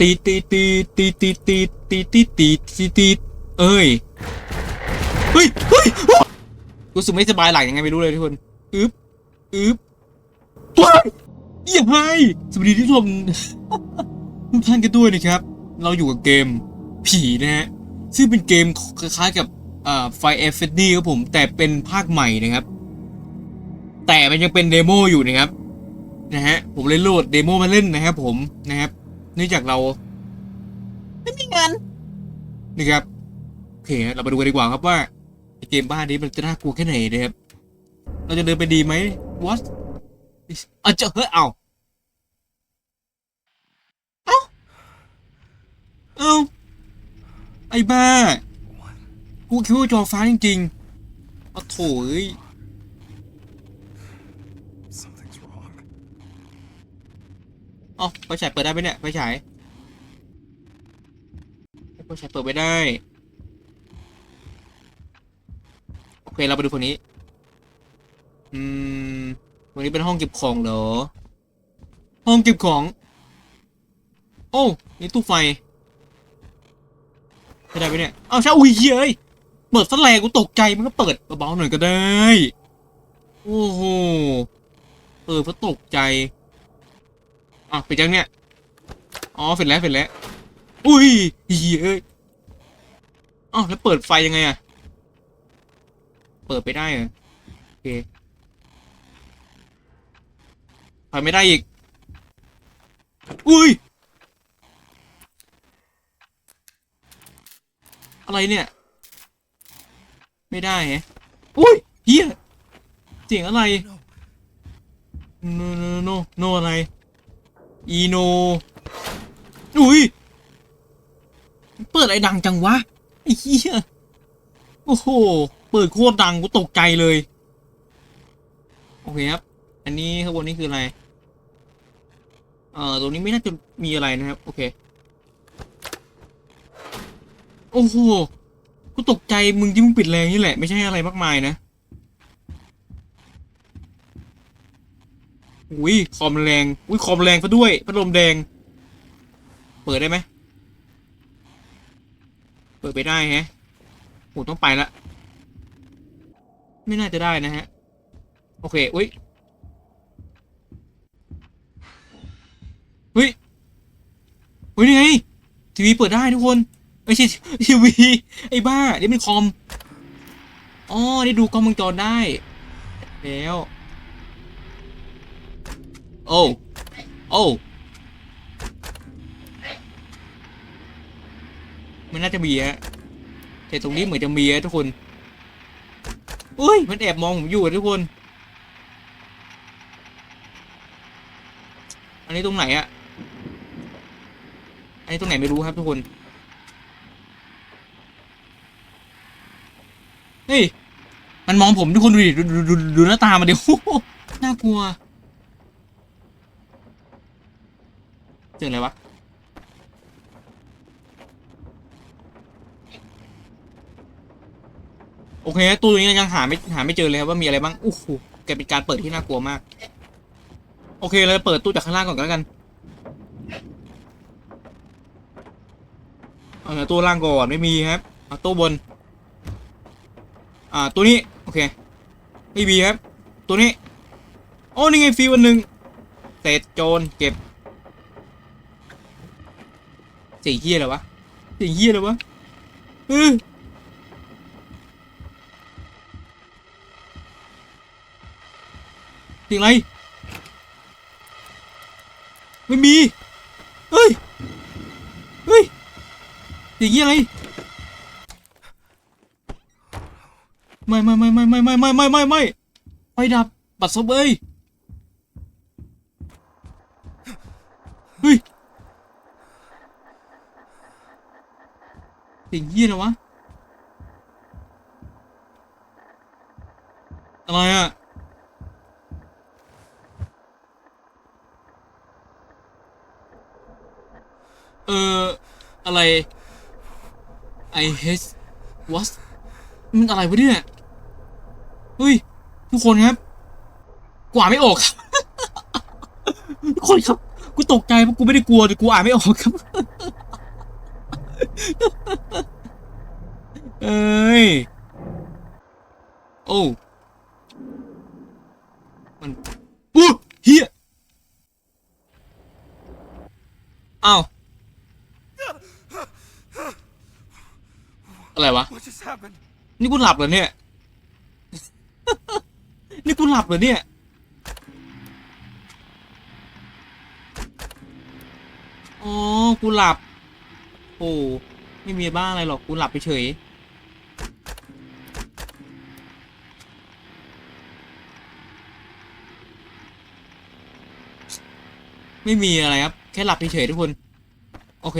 ตีตีตีตีตีตีตีตีตีตีตีเอ้ยเฮ้ยเฮ้ยรู้สึกไม่สบายหลังยังไงไม่รู้เลยทุกคนอึ๊บอึ๊บว้ายยี่ยมไงสวัสดีที่ชมทุกท่านกันด้วยนะครับ เราอยู่กับเกมผีนะฮะซึ่งเป็นเกมคล้ายๆกับไฟเอฟเฟดดี้ครับผม แต่เป็นภาคใหม่นะครับ แต่มันยังเป็นเดโมอยู่นะครับนะฮะผมเลยโหลดเดโมมาเล่นนะครับผมนะครับ เนื่องจากเรา ไม่มีเงานนะครับโอเคเรามาดูกันดีกว่าครับว่าเกมบ้านนี้มันจะน่ากลัวแค่ไหนนะครับเราจะเดินไปดีไหม what อะเจอเฮ้ยเอาเอ้าเอ้าไอ้บ้ากูคิดว่าจอฟ้าจริงๆเอาโถ่เอ้ย Something's wrong. เอ๋อไฟฉายเปิดได้ไหมเนี่ยไฟฉายไฟฉายเปิดไม่ได้ โอเคเราไปดูฝั่งนี้ อืมวันนี้เป็นห้องเก็บของเหรอ ห้องเก็บของ โอ้นี่ตู้ไฟไม่ได้ไหมเนี่ย เอาใช่อุ้ยเฮ้ยเปิดซะแรงกูตกใจมันก็เปิดเบาๆหน่อยก็ได้ โอ้โหเออเพราะตกใจ อะปิดยังเนี่ยอ๋อเสร็จแล้วเสร็จแล้วอุ้ยเฮ้ยอ้าวแล้วเปิดไฟยังไงอะเปิดไปได้เหรอโอเคไฟไม่ได้อีกอุ้ยอะไรเนี่ย ไม่ได้แฮะอุ้ยเฮียเสียงอะไรโนโนโนโนอะไร อีโนอุ้ย เปิดอะไรดังจังวะไอ้เหี้ย โอ้โห เปิดโคตรดังกูตกใจเลย โอเคครับ อันนี้ข้างบนนี้คืออะไร เอ่อ ตรงนี้ไม่น่าจะมีอะไรนะครับ โอเค โอ้โห กูตกใจมึงที่มึงปิดแรงนี่แหละ ไม่ใช่อะไรมากมายนะ อุ้ยคอมแรงอุ้ยคอมแรงซะด้วยพัดลมแดง เปิดได้ไหมเปิดไปได้ฮะโหต้องไปละไม่น่าจะได้นะฮะ โอเค อุ้ยเฮ้ยเฮ้ยนี่ไงทีวีเปิดได้ทุกคนไม่ใช่ทีวีไอ้บ้า นี่เป็นคอม อ๋อได้ดูกล้องวงจรได้ แล้ว โอ้โอ้มันน่าจะมีฮะแต่ตรงนี้เหมือนจะมีฮะทุกคนอุ้ยมันแอบมองผมอยู่อะทุกคน อันนี้ตรงไหนอะอันนี้ตรงไหนไม่รู้ครับทุกคนเฮ้ยมันมองผมทุกคนดูดิดูดูดูหน้าตามันดิโอ้โหน่ากลัว จออะไรวะโอเคตู้นี้ยังหาไม่หาไม่เจอเลยครับว่ามีอะไรบ้างอู้หูแกเป็นการเปิดที่น่ากลัวมาก โอเคเลยเปิดตู้จากข้างล่างก่อนก็แล้วกันเอาตู้ล่างก่อนไม่มีครับเอาตู้บน อ่าตัวนี้โอเคไม่มีครับ ตัวนี้ โอ้นี่ไงฟีวันหนึ่งเศษโจรเก็บ เสียงเฮียอะไรวะเสียงเฮียอะไรวะเออเสียงอะไรไม่มีเฮ้ยเฮ้ยเสียงเฮียอะไรไม่ไม่ไม่ไม่ไม่ไม่ไม่ไม่ไม่ไม่ไฟดับบัตรซบเอ้ยเฮ้ย สิ่งเหี้ยนะวะ อะไรอะเอออะไร I hate what มันอะไรวะเนี่ยเฮ้ย ทุกคนครับ กว่าไม่ออกครับทุกคนครับ กูตกใจเพราะกูไม่ได้กลัวแต่กูอ่านไม่ออกครับ เอ้ย โอ้มันอู้เฮียอ้าวอะไรวะ What just happened? นี่กูหลับเหรอเนี่ย นี่กูหลับเหรอเนี่ย อ๋อ กูหลับ โอ้ ไม่มีบ้าอะไรหรอก กูหลับไปเฉย ไม่มีอะไรครับ แค่หลับเฉยๆทุกคน โอเค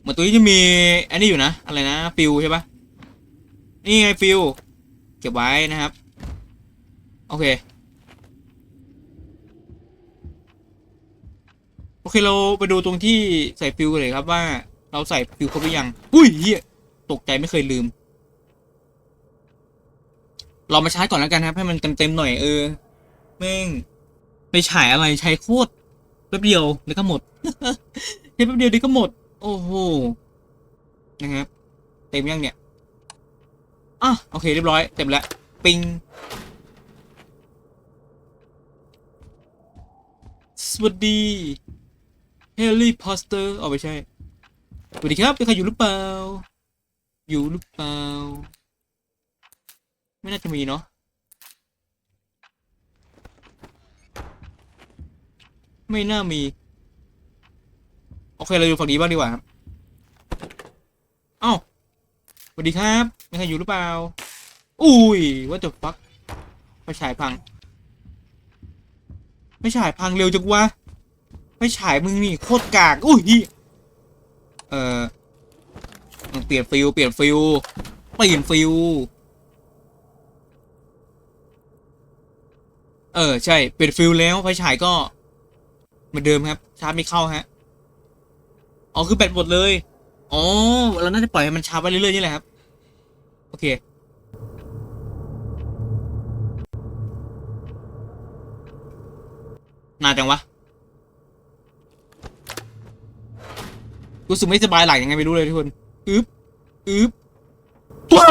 เหมือนตัวนี้จะมีอันนี้อยู่นะ อะไรนะฟิลใช่ปะนี่ไงฟิลเก็บไว้นะครับ โอเค โอเคเราไปดูตรงที่ใส่ฟิลกันเลยครับว่าเราใส่ฟิลครบหรือยัง อุ้ยเฮียตกใจไม่เคยลืม เรามาชาร์จก่อนแล้วกันครับ ให้มันเต็มๆหน่อยเออ แม่งไปฉายอะไรใช้โคตรแป๊บเดียวแล้วก็หมดใช้แป๊บเดียวเดี๋ยวก็หมด โอ้โหนะครับเต็มยังเนี่ยอะโอเคเรียบร้อยเต็มแล้วปิงสวัสดีเฮลิพอสเตอร์เอาไม่ใช่สวัสดีครับเป็นใครอยู่หรือเปล่า อยู่หรือเปล่า ไม่น่าจะมีเนาะ ไม่น่ามี โอเค เราดูฝั่งนี้บ้างดีกว่าครับเอ้าสวัสดีครับมีใครอยู่หรือเปล่า อุ้ยว่าจะฟักไฟฉายพังไฟฉายพังเร็วจังวะไฟฉายมึงนี่โคตรกาก อุ้ยเหี้ยเออเปลี่ยนฟิลเปลี่ยนฟิลเปลี่ยนฟิลเออ ใช่ เปลี่ยนฟิลแล้วไฟฉายก็ เหมือนเดิมครับชาร์จไม่เข้าฮะอ๋อคือแบตหมดเลยอ๋อเราน่าจะปล่อยให้มันชาร์จไปเรื่อยๆนี่แหละครับ โอเคนานจังวะรู้สึกไม่สบายหลังยังไงไม่รู้เลยทุกคนอึ๊บอึ๊บว้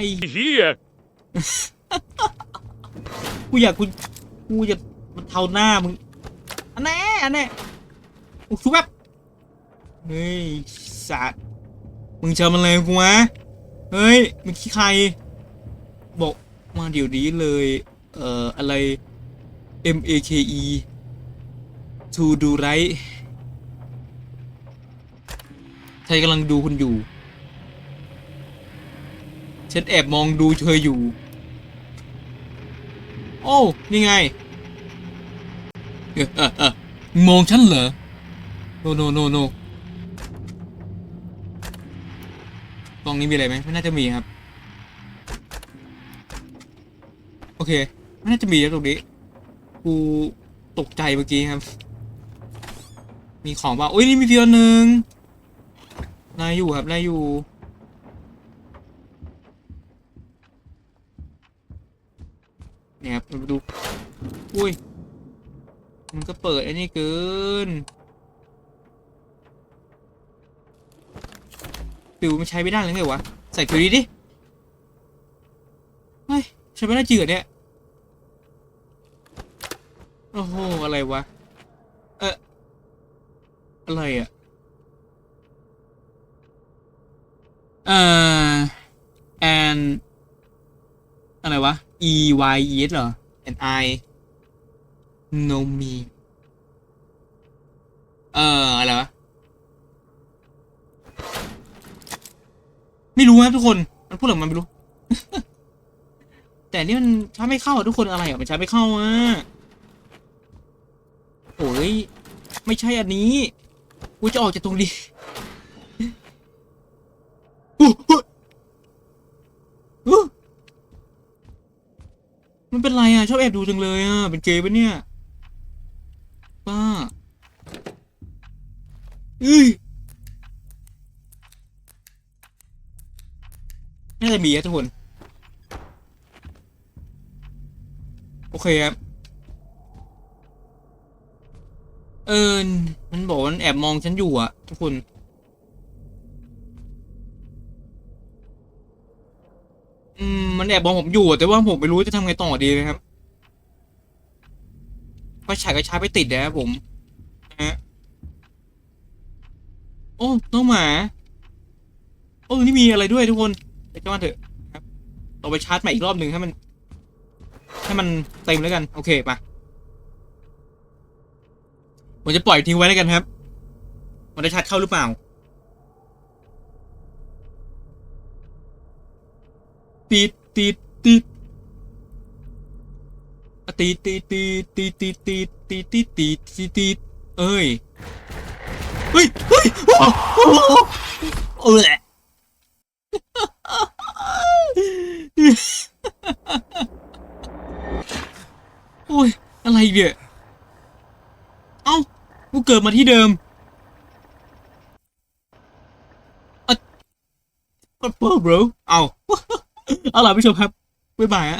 ายไอ้ Here. กูอยากกูกูจะมันเทาหน้ามึงอันแน่อันแน่โอ้ชุบแบบเฮ้ยสัตว์มึงเชิญมันเลยกูวะเฮ้ยมึงขี้ใคร บอกมาเดี๋ยวนี้เลย เอ่ออะไร M A K E to do right ใครกำลังดูคุณอยู่ ฉันแอบมองดูเธออยู่ โอ้นี่ไง มองฉันเหรอ โนโนโนโนตรงนี้มีอะไรไหมไม่น่าจะมีครับ โอเค ไม่น่าจะมีนะตรงนี้ กูตกใจเมื่อกี้ครับ มีของป่ะโอ้ยนี่มีเพียงหนึ่งนายอยู่ครับนายอยู่ครับมาดู อุ้ย มันก็เปิดไอ้นี่เกินฟิวมันใช้ไม่ได้เลยไงวะ ใส่ฟิวดีดิเฮ้ยใช้ไม่ได้จริงเนี่ยโอ้โห อะไรวะ เอออะไรอะเอ่อ and อะไรวะ e y e s เหรอ and i no me เอ่อ อะไรวะ ไม่รู้ครับทุกคน มันพูดอะไรขอมันไม่รู้ แต่นี่มันใช้ไม่เข้าอะทุกคนอะไรอะ มันใช้ไม่เข้าอะโอ้ย ไม่ใช่อันนี้ กูจะออกจากตรงนี้อู้หูมันเป็นไรอะ ชอบแอบดูจังเลยอะ เป็นเกย์ปะเนี่ย ป้าเอ้ยาจะมีครับทุกคน โอเคครับ เออมันบอกว่ามันแอบมองฉันอยู่อะทุกคนอืมมันแอบมองผมอยู่แต่ว่าผมไม่รู้จะทำไงต่อดีนะครับ ไฟฉายก็ใช้ไปติดนะครับผมฮะโอ้น้องหมาโอ้นี่มีอะไรด้วยทุกคนไปจ้าเถอะครับเราไปชาร์จใหม่อีกรอบหนึ่งให้มันให้มันเต็มแล้วกัน โอเคปะผมจะปล่อยทิ้งไว้แล้วกันครับ มันได้ชาร์จเข้าหรือเปล่าตีดตีดตีด ตีตีตีตีตีตีตีตีตีตีตีเอ้ยเฮ้ยเฮ้ยโอ้โหเออโอ้ยอะไรเนี่ยเอ้ากูเกิดมาที่เดิมอะ What bro เอาเอาล่ะผู้ชมครับบ๊ายบายฮะ